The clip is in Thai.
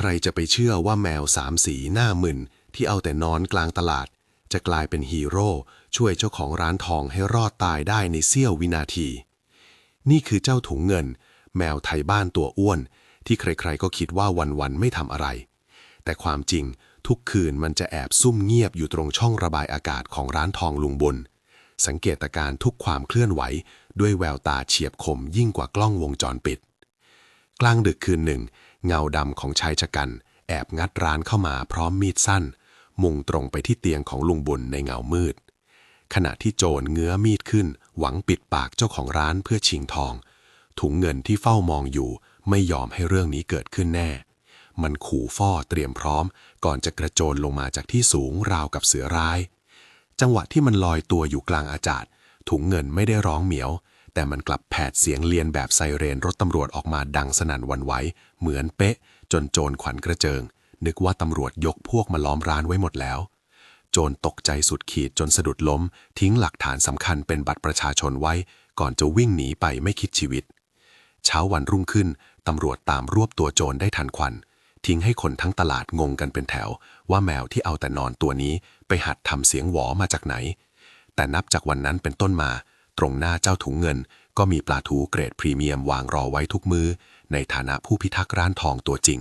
ใครจะไปเชื่อว่าแมวสามสีหน้ามึนที่เอาแต่นอนกลางตลาด จะกลายเป็นฮีโร่ช่วยเจ้าของร้านทองให้รอดตายได้ในเสี้ยววินาที นี่คือเจ้าถุงเงิน แมวไทยบ้านตัวอ้วน ที่ใครๆก็คิดว่าวันๆไม่ทำอะไร แต่ความจริงทุกคืนมันจะแอบซุ่มเงียบอยู่ตรงช่องระบายอากาศของร้านทองลุงบุญสังเกตการณ์ทุกความเคลื่อนไหว ด้วยแววตาเฉียบคมยิ่งกว่ากล้องวงจรปิด กลางดึกคืนหนึ่ง เงาดำของชายชะกัน แอบงัดร้านเข้ามาพร้อมมีดสั้น มุ่งตรงไปที่เตียงของลุงบุญในเงามืด ขณะที่โจรเงื้อมีดขึ้น หวังปิดปากเจ้าของร้านเพื่อชิงทอง ถุงเงินที่เฝ้ามองอยู่ ไม่ยอมให้เรื่องนี้เกิดขึ้นแน่ มันขู่ฟ่อเตรียมพร้อม ก่อนจะกระโจนลงมาจากที่สูงราวกับเสือร้าย จังหวะที่มันลอยตัวอยู่กลางอากาศถุงเงินไม่ได้ร้องเหมียว แต่มันกลับแผดเสียงเลียนแบบไซเรนรถตำรวจออกมาดังสนั่นวันไหวเหมือนเป๊ะ จนโจรขวัญกระเจิง นึกว่าตำรวจยกพวกมาล้อมร้านไว้หมดแล้ว โจรตกใจสุดขีดจนสะดุดล้ม ทิ้งหลักฐานสำคัญเป็นบัตรประชาชนไว้ ก่อนจะวิ่งหนีไปไม่คิดชีวิต เช้าวันรุ่งขึ้นตำรวจตามรวบตัวโจรได้ทันควัน ทิ้งให้คนทั้งตลาดงงกันเป็นแถว ว่าแมวที่เอาแต่นอนตัวนี้ไปหัดทำเสียงหวอมาจากไหน แต่นับจากวันนั้นเป็นต้นมา ตรงหน้าเจ้าถุงเงิน ก็มีปลาทูเกรดพรีเมียมวางรอไว้ทุกมือในฐานะผู้พิทักษ์ร้านทองตัวจริง